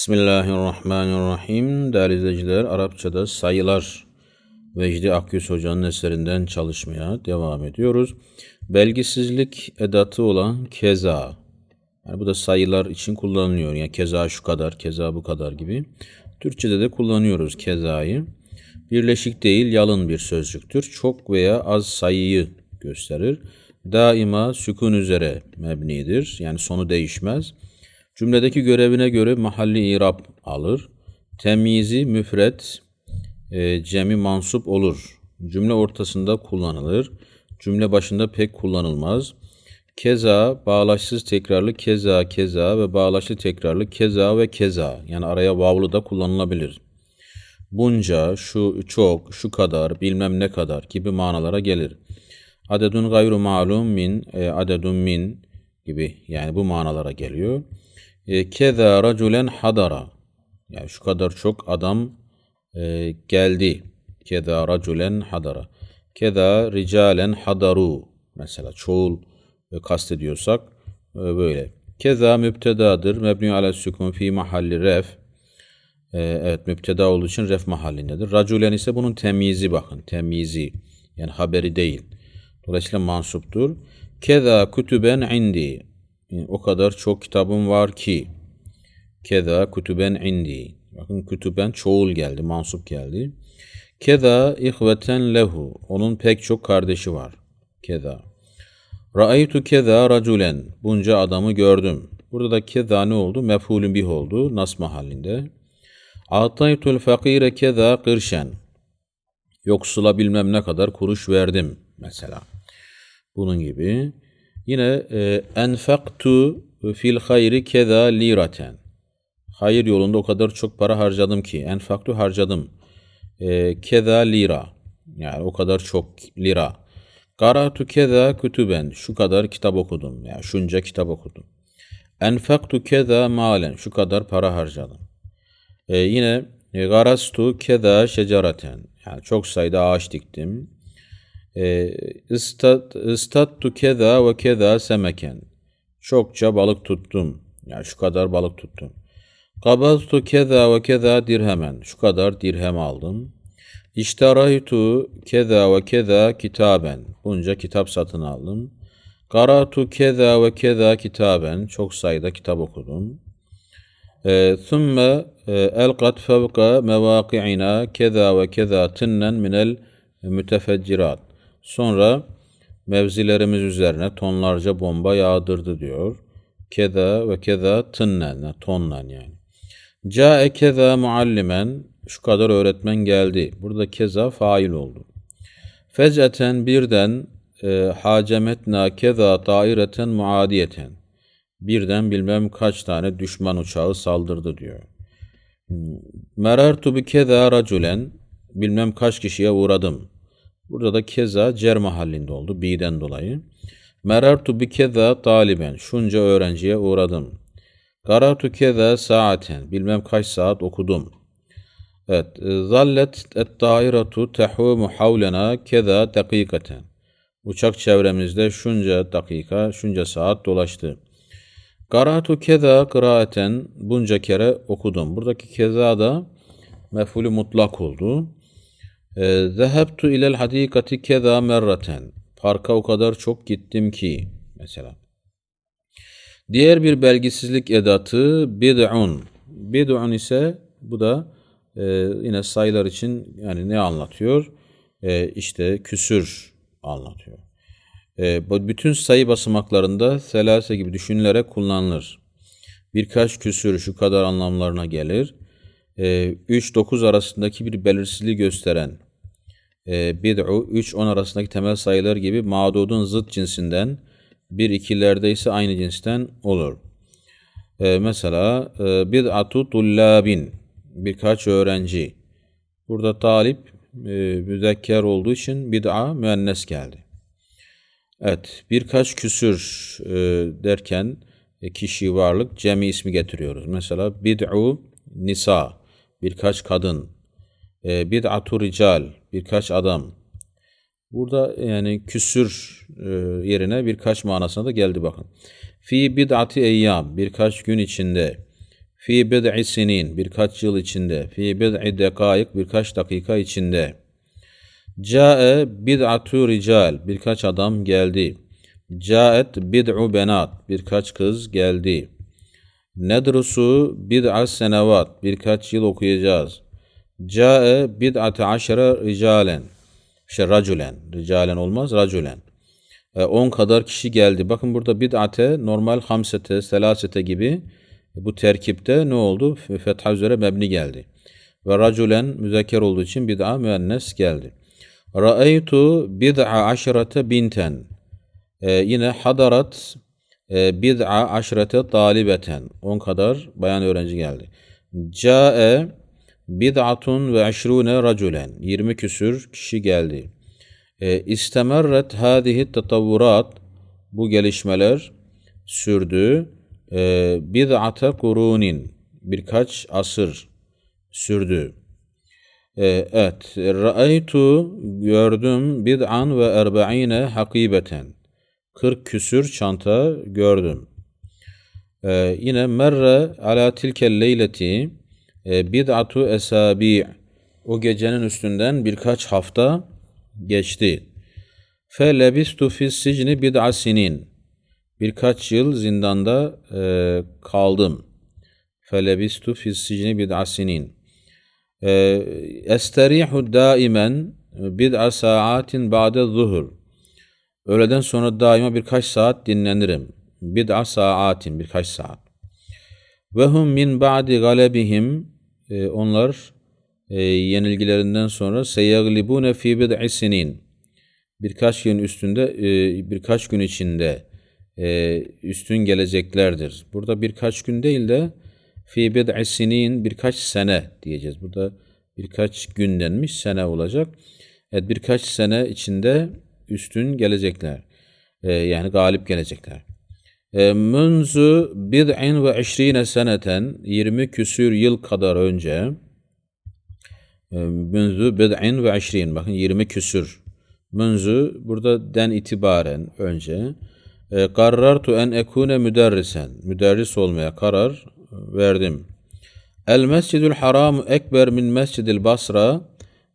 Bismillahirrahmanirrahim. Değerli izleyiciler, Arapçada sayılar Vecdi Akyüz Hoca'nın eserinden çalışmaya devam ediyoruz. Belgisizlik edatı olan keza. Yani bu da sayılar için kullanılıyor. Yani keza şu kadar, keza bu kadar gibi. Türkçede de kullanıyoruz kezayı. Birleşik değil, yalın bir sözcüktür. Çok veya az sayıyı gösterir. Daima sükun üzere mebnidir. Yani sonu değişmez. Cümledeki görevine göre mahalli irab alır. Temyizi müfret, e, cemi mansup olur. Cümle ortasında kullanılır. Cümle başında pek kullanılmaz. Keza, bağlaçsız tekrarlı keza, keza ve bağlaçlı tekrarlı keza ve keza. Yani araya vavlu da kullanılabilir. Bunca, şu, çok, şu kadar, bilmem ne kadar gibi manalara gelir. Adedun gayru malum min, e, adedun min gibi yani bu manalara geliyor. E, keza raculen hadara. Yani şu kadar çok adam e, geldi. Keza raculen hadara. Keza ricalen hadaru. Mesela çoğul e, kastediyorsak e, böyle. Keza müptedadır. Mebni ala sükun fi mahalli ref. E, evet müpteda olduğu için ref mahallindedir. Raculen ise bunun temyizi bakın. Temyizi. Yani haberi değil. Dolayısıyla mansuptur. Keza kütüben indi. O kadar çok kitabım var ki. Keda kütüben indi. Bakın kütüben çoğul geldi, mansup geldi. Keda ihveten lehu. Onun pek çok kardeşi var. Keda. Ra'aytu keda raculen. Bunca adamı gördüm. Burada da keda ne oldu? Mefhulün bih oldu. Nas mahallinde. Ataytul fakire keda kırşen. Yoksula bilmem ne kadar kuruş verdim mesela. Bunun gibi. Yine e, enfaktu fil hayri keda liraten. Hayır yolunda o kadar çok para harcadım ki. Enfaktu harcadım. E, keda lira. Yani o kadar çok lira. Karatu keda kütüben. Şu kadar kitap okudum. Yani şunca kitap okudum. Enfaktu keda malen. Şu kadar para harcadım. E, yine garastu keda şecaraten. Yani çok sayıda ağaç diktim. E, istat, istattu keda ve keda semeken. Çokça balık tuttum. Yani şu kadar balık tuttum. Kabaztu keza ve keza dirhemen. Şu kadar dirhem aldım. İştaraytu keza ve keza kitaben. Bunca kitap satın aldım. Karatu keza ve keza kitaben. Çok sayıda kitap okudum. Thumma elqat fevka mevaki'ina keza ve keza tinnen minel mütefeccirat. Sonra mevzilerimiz üzerine tonlarca bomba yağdırdı diyor. Keda ve keda tınnen, tonlan yani. Ca'e keza muallimen, şu kadar öğretmen geldi. Burada keza fail oldu. Fec'eten birden e, hacemetna keza taireten muadiyeten. Birden bilmem kaç tane düşman uçağı saldırdı diyor. Merartu bi keza raculen, bilmem kaç kişiye uğradım. Burada da keza cer mahallinde oldu bi'den dolayı. Merartu bi keza taliben, şunca öğrenciye uğradım. Karatu keza saaten. Bilmem kaç saat okudum. Evet. Zallet et dairatu tehumu havlena keza dakikaten. Uçak çevremizde şunca dakika, şunca saat dolaştı. Karatu keza kıraaten bunca kere okudum. Buradaki keza da mefulü mutlak oldu. Zehebtu ilel hadikati keza merraten. Parka o kadar çok gittim ki mesela. Diğer bir belgisizlik edatı bid'un. Bid'un ise bu da e, yine sayılar için yani ne anlatıyor? E, işte küsür anlatıyor. E, bütün sayı basamaklarında selase gibi düşünülerek kullanılır. Birkaç küsür şu kadar anlamlarına gelir. E, 3-9 arasındaki bir belirsizliği gösteren e, bid'u 3-10 arasındaki temel sayılar gibi mağdudun zıt cinsinden bir ikilerde ise aynı cinsten olur. Ee, mesela e, bid'atu tullabin birkaç öğrenci. Burada talip e, müzekker olduğu için bid'a müennes geldi. Evet birkaç küsür e, derken e, kişi varlık cemi ismi getiriyoruz. Mesela bid'u nisa birkaç kadın. E, bid'atu rical birkaç adam. Burada yani küsür e, yerine birkaç manasına da geldi bakın. Fi bid'ati eyyam birkaç gün içinde. Fi bid'i sinin birkaç yıl içinde. Fi bid'i dekaik birkaç dakika içinde. Ca'e bid'atu rical birkaç adam geldi. Ca'et bid'u benat birkaç kız geldi. Nedrusu bid'a senevat birkaç yıl okuyacağız. Ca'e bid'ate aşere ricalen. İşte raculen. Ricalen olmaz, raculen. 10 kadar kişi geldi. Bakın burada bid'ate normal hamsete, selasete gibi bu terkipte ne oldu? Fetha üzere mebni geldi. Ve raculen müzekker olduğu için bid'a müennes geldi. Ra'eytu bid'a aşrete binten. Ee, yine hadarat e, bid'a aşrete talibeten. 10 kadar bayan öğrenci geldi. Ca'e bid'atun ve aşrune raculen. 20 küsür kişi geldi. E, istemerret hadihi tatavvurat. Bu gelişmeler sürdü. E, bid'ate kurunin. Birkaç asır sürdü. E, evet. Ra'aytu gördüm bid'an ve erba'ine hakibeten. 40 küsür çanta gördüm. Ee, yine merre ala tilkel leyleti e, bid'atu esabi' o gecenin üstünden birkaç hafta geçti. Fe lebistu fis sicni bid'a sinin birkaç yıl zindanda e, kaldım. Fe lebistu fis sicni bid'a sinin e, esterihu daimen bid'a saatin ba'de zuhur Öğleden sonra daima birkaç saat dinlenirim. Bid'a saatin birkaç saat. Ve hum min ba'di galebihim e, onlar e, yenilgilerinden sonra seyaglibune fi bid'i sinin birkaç gün üstünde e, birkaç gün içinde üstün geleceklerdir. Burada birkaç gün değil de fi bid'i sinin birkaç sene diyeceğiz. Burada birkaç gün denmiş sene olacak. Evet birkaç sene içinde üstün gelecekler. Yani galip gelecekler. E, Münzü bid'in ve işrine seneten 20 küsür yıl kadar önce e, Münzü bid'in ve işrin bakın 20 küsür. Münzü burada den itibaren önce e, karartu en ekune müderrisen müderris olmaya karar verdim. El mescidül haram ekber min mescidil basra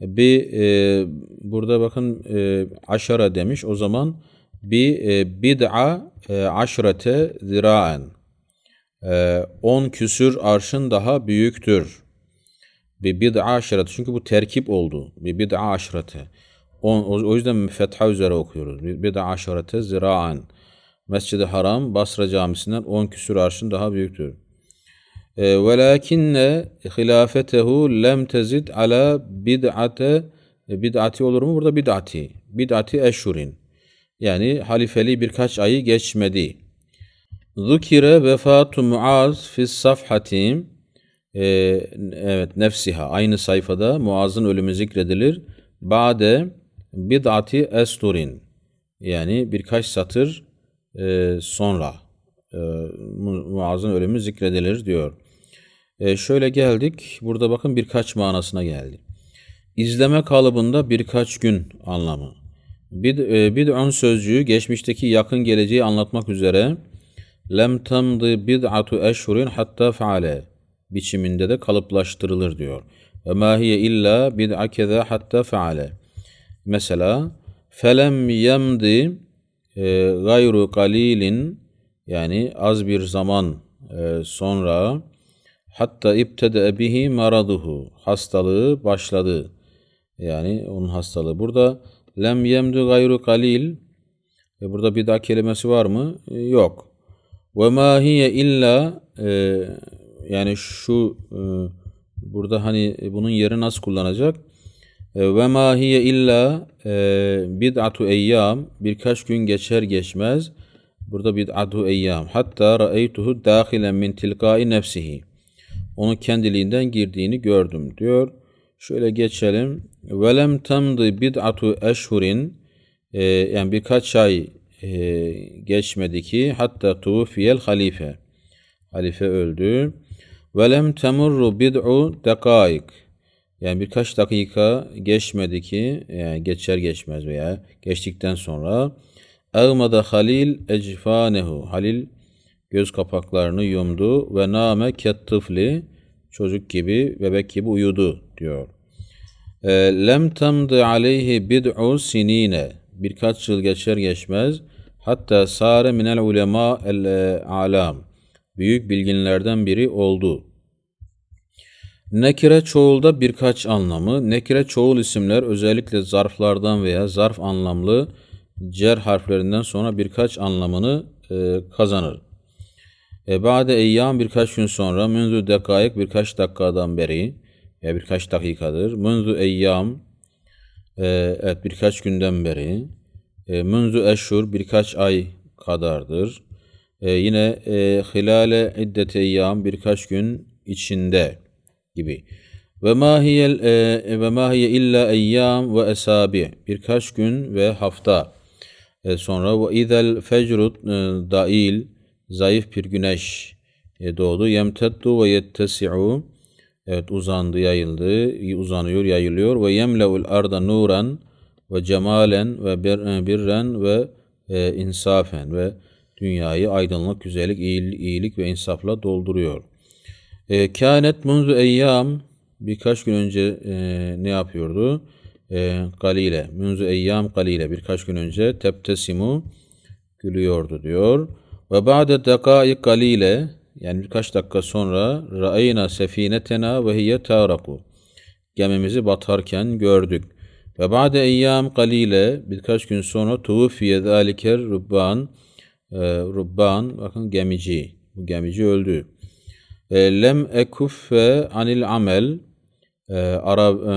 bir e, burada bakın e, aşara demiş. O zaman bir e, bid'a e, aşrete ziraen. E, 10 küsür arşın daha büyüktür. Bir bid'a aşrete. Çünkü bu terkip oldu. Bir bid'a aşrete. O, o yüzden fetha üzere okuyoruz. Bir bid'a aşrete ziraen. Mescid-i Haram Basra camisinden 10 küsür arşın daha büyüktür. Velakinne hilafetehu lem tezid ala bid'ate bid'ati olur mu? Burada bid'ati. Bid'ati eşhurin. Yani halifeli birkaç ayı geçmedi. Zukire vefatu Muaz fi safhati ee, evet nefsiha aynı sayfada Muaz'ın ölümü zikredilir. Bade bid'ati esturin yani birkaç satır e, sonra e, Muaz'ın ölümü zikredilir diyor. E, şöyle geldik. Burada bakın birkaç manasına geldi. İzleme kalıbında birkaç gün anlamı. Bid, e, bid'un sözcüğü geçmişteki yakın geleceği anlatmak üzere lem tamdı bid'atu eşhurin hatta faale biçiminde de kalıplaştırılır diyor. Ve ma hiye illa bid'a keza hatta faale. Mesela felem yemdi e, gayru kalilin yani az bir zaman e, sonra hatta ibtede bihi maraduhu hastalığı başladı. Yani onun hastalığı. Burada lem yemdu gayru kalil ve burada bir daha kelimesi var mı? E, yok. Ve ma hiye illa e, yani şu e, burada hani bunun yeri nasıl kullanacak? E, ve ma hiye illa e, bid'atu eyyam birkaç gün geçer geçmez burada bid'atu eyyam hatta ra'eytuhu dahilen min tilkai nefsihi onu kendiliğinden girdiğini gördüm diyor. Şöyle geçelim. Velem tamdı bid'atu eşhurin yani birkaç ay e, geçmedi ki hatta tufiyel halife. Halife öldü. Velem temurru bid'u dekaik yani birkaç dakika geçmedi ki yani geçer geçmez veya geçtikten sonra Ağmada Halil ecfanehu. Halil göz kapaklarını yumdu ve name kettıfli çocuk gibi bebek gibi uyudu diyor. E, Lem temdi aleyhi bid'u sinine birkaç yıl geçer geçmez hatta sare minel ulema el e, alam büyük bilginlerden biri oldu. Nekire çoğulda birkaç anlamı. Nekire çoğul isimler özellikle zarflardan veya zarf anlamlı cer harflerinden sonra birkaç anlamını e, kazanır. E, Bade eyyam birkaç gün sonra, münzü dekayık birkaç dakikadan beri, ya birkaç dakikadır. Münzü eyyam, e, evet birkaç günden beri. E, münzü eşhur birkaç ay kadardır. E, yine e, hilale iddet eyyam birkaç gün içinde gibi. Ve ma hiyel e, ve ma hiye illa eyyam ve esabi birkaç gün ve hafta. E, sonra ve izel fecru e, dail zayıf bir güneş e, doğdu. Yemteddu ve yettesi'u evet uzandı, yayıldı, uzanıyor, yayılıyor ve yemleul arda nuran ve cemalen ve e, birren ve e, insafen ve dünyayı aydınlık, güzellik, iyilik, ve insafla dolduruyor. E, kânet munzu eyyam birkaç gün önce e, ne yapıyordu? E, galile. Munzu eyyam galile. Birkaç gün önce tebtesimu gülüyordu diyor. Ve ba'de dakayık galile yani birkaç dakika sonra ra'ayna sefinetena ve hiye taraku. Gemimizi batarken gördük. Ve ba'de eyyam galile birkaç gün sonra tuğfiye zaliker rubban e, rubban bakın gemici. Bu gemici öldü. E, lem ekuffe anil amel e, ara e,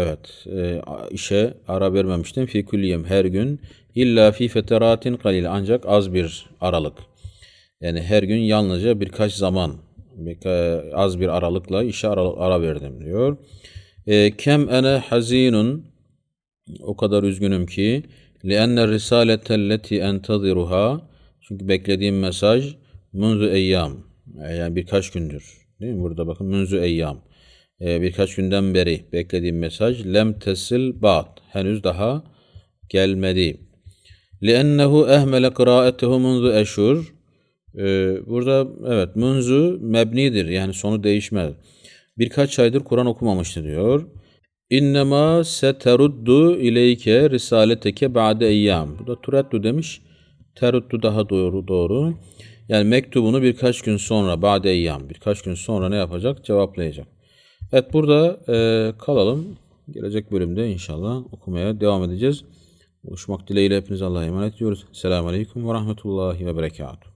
evet e, işe ara vermemiştim fi her gün illa fi feteratin kalil ancak az bir aralık. Yani her gün yalnızca birkaç zaman az bir aralıkla işe ara, ara verdim diyor. E, kem ene hazinun o kadar üzgünüm ki lienne risaletelleti entaziruha çünkü beklediğim mesaj munzu eyyam yani birkaç gündür değil mi? Burada bakın munzu eyyam Ee, birkaç günden beri beklediğim mesaj lem tesil ba'd henüz daha gelmedi. Liennehu ehmele kıraetehu munzu eşhur Ee, burada evet munzu mebnidir yani sonu değişmez birkaç aydır Kur'an okumamıştı diyor İnnemâ seteruddu ileyke risaleteke ba'de eyyam. Bu da tureddu demiş. Teruddu daha doğru doğru. Yani mektubunu birkaç gün sonra ba'de eyyam. Birkaç gün sonra ne yapacak? Cevaplayacak. Evet burada e, kalalım. Gelecek bölümde inşallah okumaya devam edeceğiz. Buluşmak dileğiyle hepinize Allah'a emanet ediyoruz. Selamun Aleyküm ve Rahmetullahi ve Berekatuhu.